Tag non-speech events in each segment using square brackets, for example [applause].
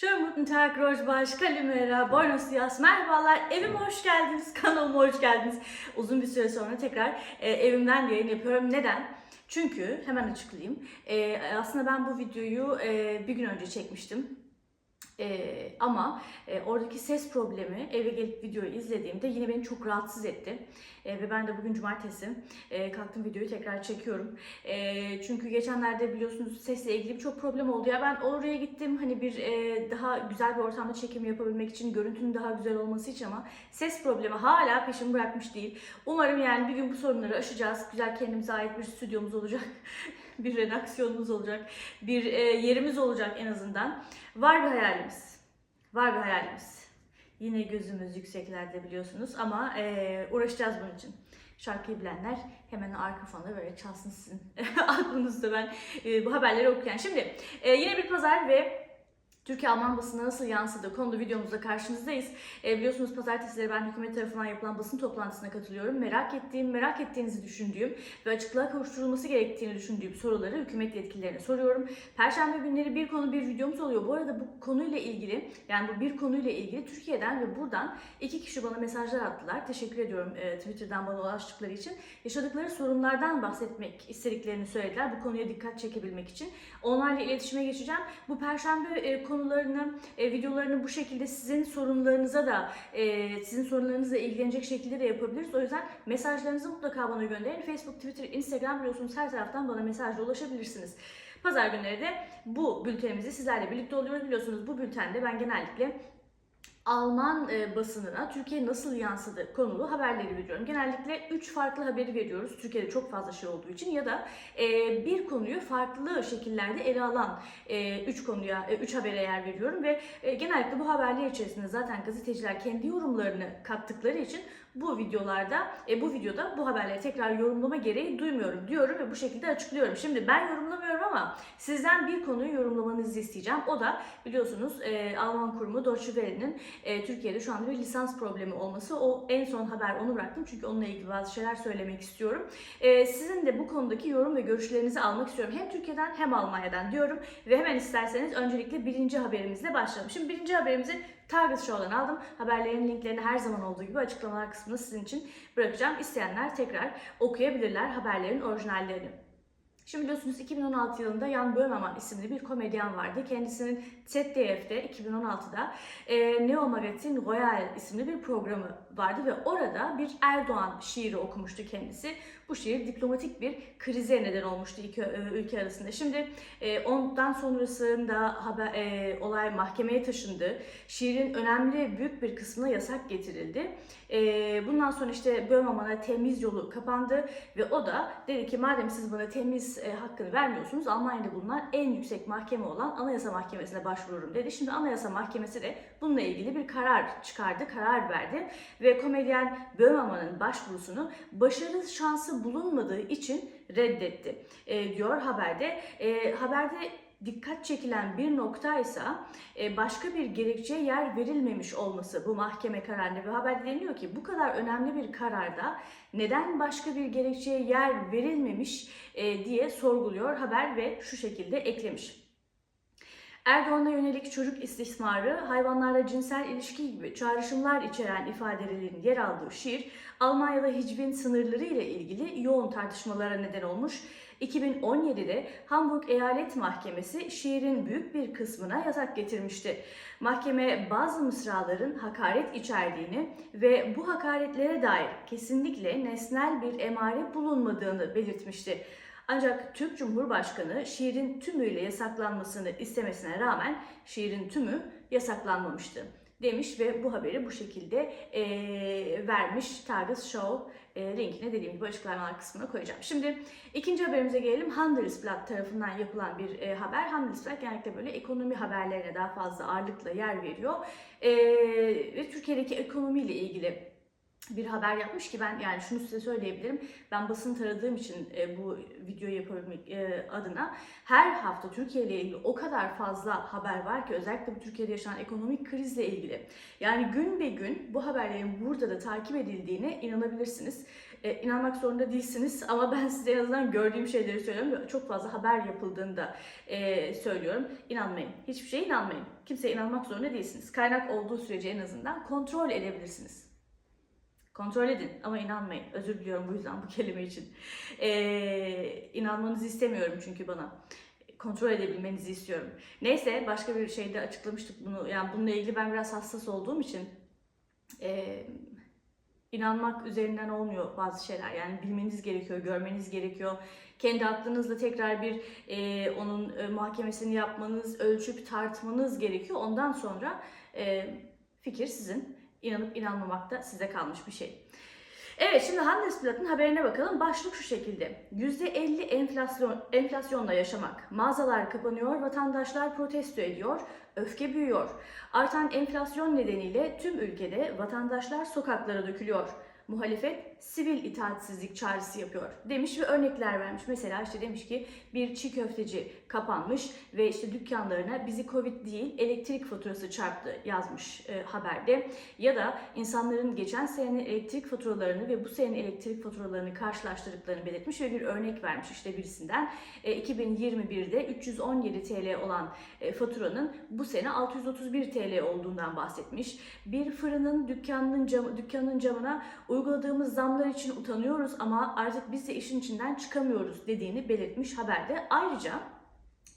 Schönen guten Tag, Rojbaş, Kalimera, Buenos Dias, merhabalar, evime hoş geldiniz, [laughs] kanalıma hoş geldiniz. Uzun bir süre sonra tekrar e, evimden yayın yapıyorum. Neden? Çünkü, hemen açıklayayım, E, aslında ben bu videoyu e, bir gün önce çekmiştim. E, ama e, oradaki ses problemi eve gelip videoyu izlediğimde yine beni çok rahatsız etti. E, ve ben de bugün cumartesi e, kalktım videoyu tekrar çekiyorum. E, çünkü geçenlerde biliyorsunuz sesle ilgili çok problem oldu. Ya ben oraya gittim hani bir e, daha güzel bir ortamda çekim yapabilmek için, görüntünün daha güzel olması için ama ses problemi hala peşimi bırakmış değil. Umarım yani bir gün bu sorunları aşacağız. Güzel kendimize ait bir stüdyomuz olacak. [laughs] [laughs] bir redaksiyonumuz olacak. Bir e, yerimiz olacak en azından. Var bir hayalimiz. Var bir hayalimiz. Yine gözümüz yükseklerde biliyorsunuz ama e, uğraşacağız bunun için. Şarkıyı bilenler hemen arka fona böyle çalsın sizin [laughs] aklınızda ben e, bu haberleri okuyan. Şimdi e, yine bir pazar ve Türkiye-Alman basına nasıl yansıdığı konulu videomuzda karşınızdayız. E, biliyorsunuz pazartesileri ben hükümet tarafından yapılan basın toplantısına katılıyorum. Merak ettiğim, merak ettiğinizi düşündüğüm ve açıklığa kavuşturulması gerektiğini düşündüğüm soruları hükümet yetkililerine soruyorum. Perşembe günleri bir konu bir videomuz oluyor. Bu arada bu konuyla ilgili, yani bu bir konuyla ilgili Türkiye'den ve buradan iki kişi bana mesajlar attılar. Teşekkür ediyorum e, Twitter'dan bana ulaştıkları için. Yaşadıkları sorunlardan bahsetmek istediklerini söylediler. Bu konuya dikkat çekebilmek için. Onlarla iletişime geçeceğim. Bu perşembe e, konularını, e, videolarını bu şekilde sizin sorunlarınıza da, e, sizin sorunlarınızla ilgilenecek şekilde de yapabiliriz. O yüzden mesajlarınızı mutlaka bana gönderin. Facebook, Twitter, Instagram biliyorsunuz her taraftan bana mesajla ulaşabilirsiniz. Pazar günleri de bu bültenimizi sizlerle birlikte oluyoruz. Biliyorsunuz bu bültende ben genellikle Alman e, basınına Türkiye nasıl yansıdı konulu haberleri veriyorum. Genellikle 3 farklı haberi veriyoruz. Türkiye'de çok fazla şey olduğu için ya da e, bir konuyu farklı şekillerde ele alan 3 konuya, 3 habere yer veriyorum ve e, genellikle bu haberler içerisinde zaten gazeteciler kendi yorumlarını kattıkları için bu videolarda, e, bu videoda bu haberleri tekrar yorumlama gereği duymuyorum diyorum ve bu şekilde açıklıyorum. Şimdi ben yorumlamıyorum ama sizden bir konuyu yorumlamanızı isteyeceğim. O da biliyorsunuz e, Alman kurumu Deutsche Welle'nin e, Türkiye'de şu anda bir lisans problemi olması. O en son haber onu bıraktım çünkü onunla ilgili bazı şeyler söylemek istiyorum. E, sizin de bu konudaki yorum ve görüşlerinizi almak istiyorum. Hem Türkiye'den hem Almanya'dan diyorum ve hemen isterseniz öncelikle birinci haberimizle başlayalım. Şimdi birinci haberimizi Target Show'dan aldım. Haberlerin linklerini her zaman olduğu gibi açıklamalar kısmında sizin için bırakacağım. İsteyenler tekrar okuyabilirler haberlerin orijinallerini. Şimdi biliyorsunuz 2016 yılında Jan Böhmermann isimli bir komedyen vardı. Kendisinin ZDF'de 2016'da e, Neo Magazin Royal isimli bir programı vardı ve orada bir Erdoğan şiiri okumuştu kendisi. Bu şiir diplomatik bir krize neden olmuştu iki e, ülke arasında. Şimdi e, ondan sonrasında haber, e, olay mahkemeye taşındı. Şiirin önemli büyük bir kısmına yasak getirildi. E, bundan sonra işte Böhmermann'a temiz yolu kapandı ve o da dedi ki madem siz bana temiz e, hakkını vermiyorsunuz Almanya'da bulunan en yüksek mahkeme olan Anayasa Mahkemesi'ne başvururum dedi. Şimdi Anayasa Mahkemesi de bununla ilgili bir karar çıkardı, karar verdi ve komedyen Böhmermann'ın başvurusunu başarı şansı bulunmadığı için reddetti e, diyor haberde. E, haberde dikkat çekilen bir nokta ise e, başka bir gerekçeye yer verilmemiş olması bu mahkeme kararında ve haberde deniliyor ki bu kadar önemli bir kararda neden başka bir gerekçeye yer verilmemiş e, diye sorguluyor haber ve şu şekilde eklemiş. Erdoğan'a yönelik çocuk istismarı, hayvanlarla cinsel ilişki gibi çağrışımlar içeren ifadelerin yer aldığı şiir, Almanya'da hicvin sınırları ile ilgili yoğun tartışmalara neden olmuş. 2017'de Hamburg Eyalet Mahkemesi şiirin büyük bir kısmına yasak getirmişti. Mahkeme bazı mısraların hakaret içerdiğini ve bu hakaretlere dair kesinlikle nesnel bir emare bulunmadığını belirtmişti. Ancak Türk Cumhurbaşkanı şiirin tümüyle yasaklanmasını istemesine rağmen şiirin tümü yasaklanmamıştı demiş ve bu haberi bu şekilde e, vermiş Target Show e, linkini dediğim gibi açıklamalar kısmına koyacağım. Şimdi ikinci haberimize gelelim. Handelsblatt tarafından yapılan bir e, haber. Handelsblatt genellikle böyle ekonomi haberlerine daha fazla ağırlıkla yer veriyor. E, ve Türkiye'deki ekonomiyle ilgili bir haber yapmış ki ben yani şunu size söyleyebilirim. Ben basın taradığım için e, bu videoyu yapabilmek e, adına her hafta Türkiye ile ilgili o kadar fazla haber var ki özellikle bu Türkiye'de yaşanan ekonomik krizle ilgili. Yani gün be gün bu haberlerin burada da takip edildiğine inanabilirsiniz. E, inanmak zorunda değilsiniz [laughs] ama ben size en azından gördüğüm şeyleri söylüyorum. Çok fazla haber yapıldığında e, söylüyorum. İnanmayın. Hiçbir şeye inanmayın. Kimseye inanmak zorunda değilsiniz. Kaynak olduğu sürece en azından kontrol edebilirsiniz. Kontrol edin ama inanmayın. Özür diliyorum bu yüzden bu kelime için. Ee, inanmanızı istemiyorum çünkü bana. Kontrol edebilmenizi istiyorum. Neyse başka bir şeyde açıklamıştık bunu. Yani bununla ilgili ben biraz hassas olduğum için e, inanmak üzerinden olmuyor bazı şeyler. Yani bilmeniz gerekiyor, görmeniz gerekiyor. Kendi aklınızla tekrar bir e, onun e, muhakemesini yapmanız, ölçüp tartmanız gerekiyor. Ondan sonra e, fikir sizin. İnanıp inanmamak da size kalmış bir şey. Evet şimdi Handelsblatt'ın haberine bakalım. Başlık şu şekilde. %50 enflasyon, enflasyonla yaşamak. Mağazalar kapanıyor, vatandaşlar protesto ediyor, öfke büyüyor. Artan enflasyon nedeniyle tüm ülkede vatandaşlar sokaklara dökülüyor. Muhalefet sivil itaatsizlik çağrısı yapıyor demiş ve örnekler vermiş. Mesela işte demiş ki bir çiğ köfteci kapanmış ve işte dükkanlarına bizi Covid değil elektrik faturası çarptı yazmış e, haberde. Ya da insanların geçen senenin elektrik faturalarını ve bu senenin elektrik faturalarını karşılaştırdıklarını belirtmiş ve bir örnek vermiş işte birisinden. E, 2021'de 317 TL olan e, faturanın bu sene 631 TL olduğundan bahsetmiş. Bir fırının dükkanının, cam, dükkanının camına uyguladığımız zamlar için utanıyoruz ama artık biz de işin içinden çıkamıyoruz dediğini belirtmiş haberde. Ayrıca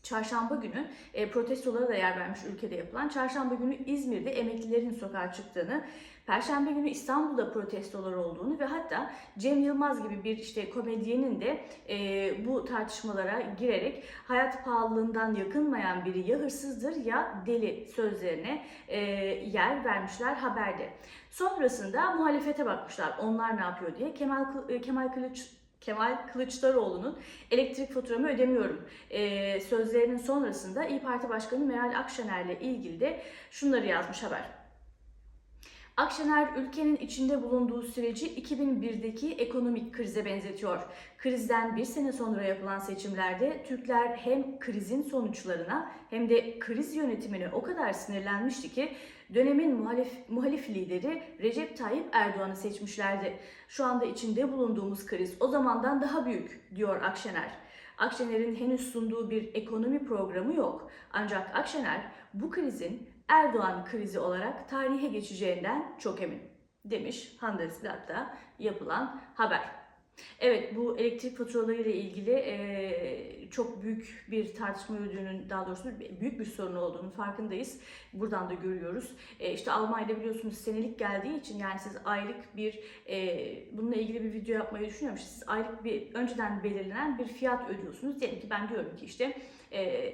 Çarşamba günü e, protestolara da yer vermiş ülkede yapılan. Çarşamba günü İzmir'de emeklilerin sokağa çıktığını, Perşembe günü İstanbul'da protestolar olduğunu ve hatta Cem Yılmaz gibi bir işte komedyenin de e, bu tartışmalara girerek hayat pahalılığından yakınmayan biri ya hırsızdır ya deli sözlerine e, yer vermişler haberde. Sonrasında muhalefete bakmışlar. Onlar ne yapıyor diye. Kemal Kı- Kemal Kılıç Kemal Kılıçdaroğlu'nun elektrik faturamı ödemiyorum e, sözlerinin sonrasında İyi Parti Başkanı Meral Akşener'le ilgili de şunları yazmış haber. Akşener ülkenin içinde bulunduğu süreci 2001'deki ekonomik krize benzetiyor. Krizden bir sene sonra yapılan seçimlerde Türkler hem krizin sonuçlarına hem de kriz yönetimine o kadar sinirlenmişti ki dönemin muhalif, muhalif lideri Recep Tayyip Erdoğan'ı seçmişlerdi. Şu anda içinde bulunduğumuz kriz o zamandan daha büyük diyor Akşener. Akşener'in henüz sunduğu bir ekonomi programı yok. Ancak Akşener bu krizin Erdoğan krizi olarak tarihe geçeceğinden çok emin demiş Handelsblatt'ta yapılan haber. Evet bu elektrik faturaları ile ilgili e, çok büyük bir tartışma yürüdüğünün daha doğrusu büyük bir sorun olduğunun farkındayız. Buradan da görüyoruz. E, işte Almanya'da biliyorsunuz senelik geldiği için yani siz aylık bir e, bununla ilgili bir video yapmayı düşünüyorum. Siz aylık bir önceden belirlenen bir fiyat ödüyorsunuz. Diyelim ki ben diyorum ki işte e,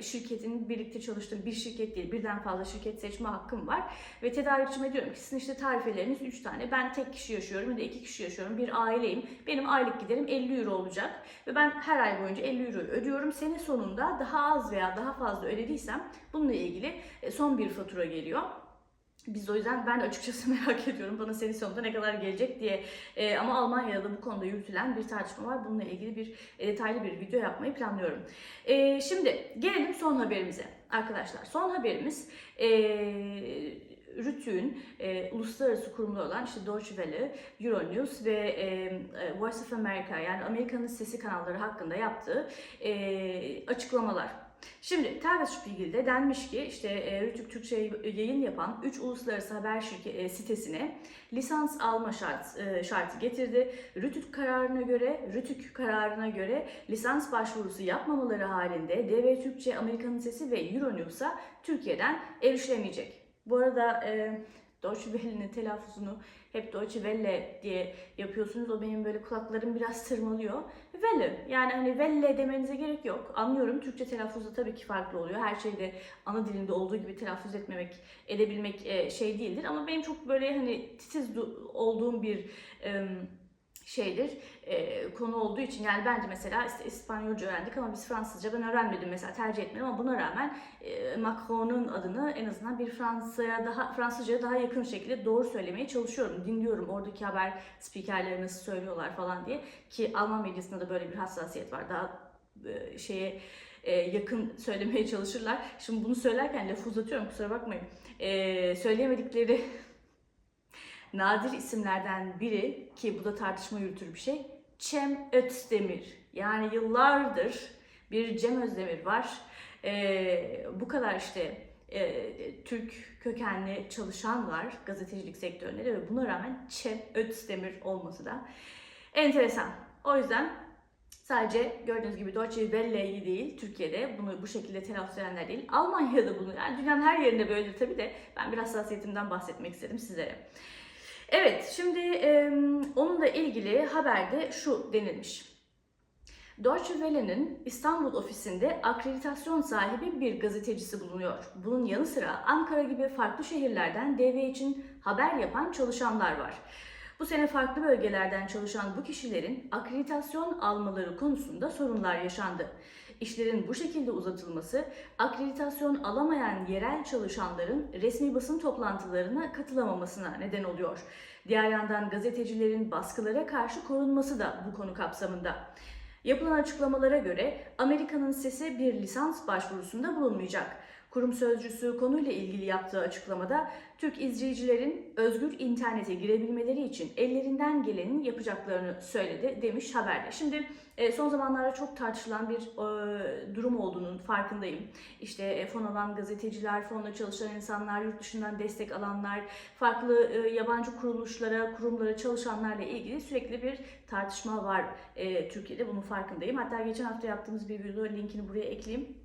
şirketin birlikte çalıştığım bir şirket değil birden fazla şirket seçme hakkım var ve tedarikçime diyorum ki sizin işte tarifeleriniz 3 tane ben tek kişi yaşıyorum ya da 2 kişi yaşıyorum bir aileyim benim aylık giderim 50 euro olacak ve ben her ay boyunca 50 euro ödüyorum sene sonunda daha az veya daha fazla ödediysem bununla ilgili e, son bir fatura geliyor. Biz o yüzden ben açıkçası [laughs] merak ediyorum bana sene sonunda ne kadar gelecek diye. E, ama Almanya'da da bu konuda yürütülen bir tartışma var. Bununla ilgili bir e, detaylı bir video yapmayı planlıyorum. E, şimdi gelelim son haberimize arkadaşlar. Son haberimiz e, Rütük'ün e, uluslararası kurumları olan işte Deutsche Welle, Euronews ve e, Voice of America yani Amerika'nın sesi kanalları hakkında yaptığı e, açıklamalar. Şimdi Tagesspiegel'de denmiş ki işte e, Rütük Türkçe yayın yapan 3 uluslararası haber şirket e, sitesine lisans alma şart, e, şartı getirdi. Rütük kararına göre Rütük kararına göre lisans başvurusu yapmamaları halinde DV Türkçe, Amerika'nın Sesi ve Euronews'a Türkiye'den erişilemeyecek. Bu arada e, Deutsche Welle'nin telaffuzunu hep Deutsche Welle diye yapıyorsunuz. O benim böyle kulaklarım biraz tırmalıyor. Welle yani hani Welle demenize gerek yok. Anlıyorum Türkçe telaffuzu tabii ki farklı oluyor. Her şeyde ana dilinde olduğu gibi telaffuz etmemek, edebilmek e, şey değildir. Ama benim çok böyle hani titiz du- olduğum bir şeydir e, konu olduğu için yani bence mesela İspanyolca öğrendik ama biz Fransızca ben öğrenmedim mesela tercih etmedim ama buna rağmen e, Macron'un adını en azından bir Fransa'ya daha Fransızca'ya daha yakın şekilde doğru söylemeye çalışıyorum. Dinliyorum oradaki haber spikerleri nasıl söylüyorlar falan diye ki Alman medyasında da böyle bir hassasiyet var. Daha e, şeye e, yakın söylemeye çalışırlar. Şimdi bunu söylerken lafı uzatıyorum kusura bakmayın. E, söyleyemedikleri nadir isimlerden biri ki bu da tartışma yürütür bir şey. Cem Özdemir. Yani yıllardır bir Cem Özdemir var. Ee, bu kadar işte e, Türk kökenli çalışan var gazetecilik sektöründe de ve buna rağmen Cem Özdemir olması da enteresan. O yüzden Sadece gördüğünüz gibi Deutsche Welle'yi değil, Türkiye'de bunu bu şekilde telaffuz edenler değil, Almanya'da bunu, yani dünyanın her yerinde böyledir tabii de ben bir hassasiyetimden bahsetmek istedim sizlere. Evet, şimdi e, onunla ilgili haberde şu denilmiş. Deutsche Welle'nin İstanbul ofisinde akreditasyon sahibi bir gazetecisi bulunuyor. Bunun yanı sıra Ankara gibi farklı şehirlerden DV için haber yapan çalışanlar var. Bu sene farklı bölgelerden çalışan bu kişilerin akreditasyon almaları konusunda sorunlar yaşandı. İşlerin bu şekilde uzatılması, akreditasyon alamayan yerel çalışanların resmi basın toplantılarına katılamamasına neden oluyor. Diğer yandan gazetecilerin baskılara karşı korunması da bu konu kapsamında. Yapılan açıklamalara göre Amerika'nın sesi bir lisans başvurusunda bulunmayacak. Kurum sözcüsü konuyla ilgili yaptığı açıklamada Türk izleyicilerin özgür internete girebilmeleri için ellerinden gelenin yapacaklarını söyledi demiş haberde. Şimdi e, son zamanlarda çok tartışılan bir e, durum olduğunun farkındayım. İşte e, fon alan gazeteciler, fonla çalışan insanlar, yurt dışından destek alanlar, farklı yabancı kuruluşlara, kurumlara çalışanlarla ilgili sürekli bir tartışma var Türkiye'de. Bunun farkındayım. Hatta geçen hafta yaptığımız bir video linkini buraya ekleyeyim.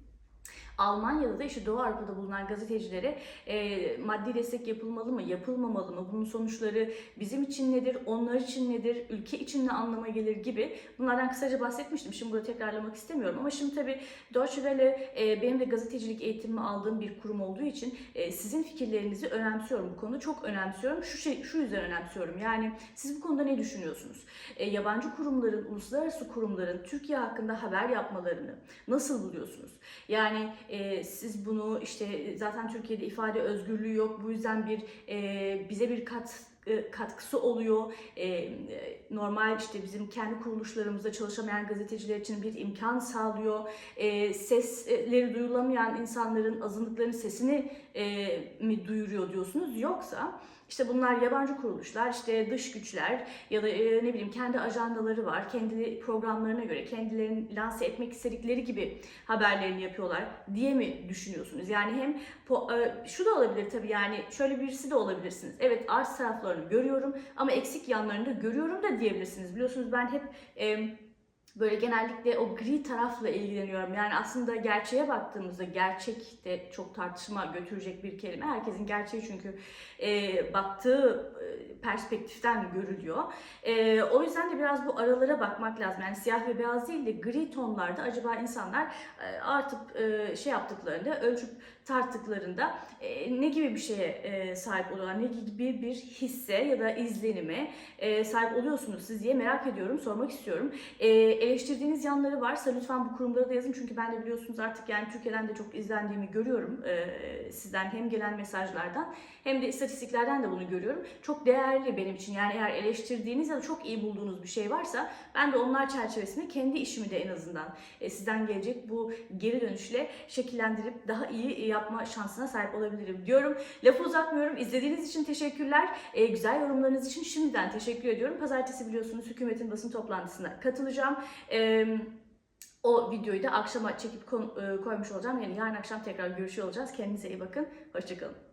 Almanya'da da işte Doğu Avrupa'da bulunan gazetecilere e, maddi destek yapılmalı mı, yapılmamalı mı, bunun sonuçları bizim için nedir, onlar için nedir, ülke için ne anlama gelir gibi bunlardan kısaca bahsetmiştim. Şimdi burada tekrarlamak istemiyorum ama şimdi tabii Deutsche Welle e, benim de gazetecilik eğitimimi aldığım bir kurum olduğu için e, sizin fikirlerinizi önemsiyorum bu konuda. Çok önemsiyorum. Şu şey, şu yüzden önemsiyorum. Yani siz bu konuda ne düşünüyorsunuz? E, yabancı kurumların, uluslararası kurumların Türkiye hakkında haber yapmalarını nasıl buluyorsunuz? Yani e, siz bunu işte zaten Türkiye'de ifade özgürlüğü yok. Bu yüzden bir e, bize bir kat e, katkısı oluyor. E, normal işte bizim kendi kuruluşlarımızda çalışamayan gazeteciler için bir imkan sağlıyor. E, sesleri duyulamayan insanların azınlıkların sesini e, mi duyuruyor diyorsunuz? Yoksa işte bunlar yabancı kuruluşlar, işte dış güçler ya da e, ne bileyim kendi ajandaları var. Kendi programlarına göre kendilerini lanse etmek istedikleri gibi haberlerini yapıyorlar diye mi düşünüyorsunuz? Yani hem e, şu da olabilir tabii yani şöyle birisi de olabilirsiniz. Evet arz taraflarını görüyorum ama eksik yanlarını da görüyorum da diyebilirsiniz. Biliyorsunuz ben hep e, böyle genellikle o gri tarafla ilgileniyorum. Yani aslında gerçeğe baktığımızda gerçek de çok tartışma götürecek bir kelime. Herkesin gerçeği çünkü e, baktığı e, perspektiften görülüyor. E, o yüzden de biraz bu aralara bakmak lazım. Yani siyah ve beyaz değil de gri tonlarda acaba insanlar e, artık e, şey yaptıklarında, ölçüp tarttıklarında e, ne gibi bir şeye e, sahip oluyorlar, ne gibi bir hisse ya da izlenime e, sahip oluyorsunuz siz diye merak ediyorum, sormak istiyorum. E, eleştirdiğiniz yanları varsa lütfen bu kurumlara da yazın çünkü ben de biliyorsunuz artık yani Türkiye'den de çok izlendiğimi görüyorum e, sizden hem gelen mesajlardan hem de istatistiklerden de bunu görüyorum. Çok değerli benim için yani eğer eleştirdiğiniz ya da çok iyi bulduğunuz bir şey varsa ben de onlar çerçevesinde kendi işimi de en azından e, sizden gelecek bu geri dönüşle şekillendirip daha iyi yapma şansına sahip olabilirim diyorum. Lafı uzatmıyorum. İzlediğiniz için teşekkürler. E, güzel yorumlarınız için şimdiden teşekkür ediyorum. Pazartesi biliyorsunuz hükümetin basın toplantısına katılacağım. E, o videoyu da akşama çekip koymuş olacağım. Yani yarın akşam tekrar görüşüyor olacağız. Kendinize iyi bakın. Hoşçakalın.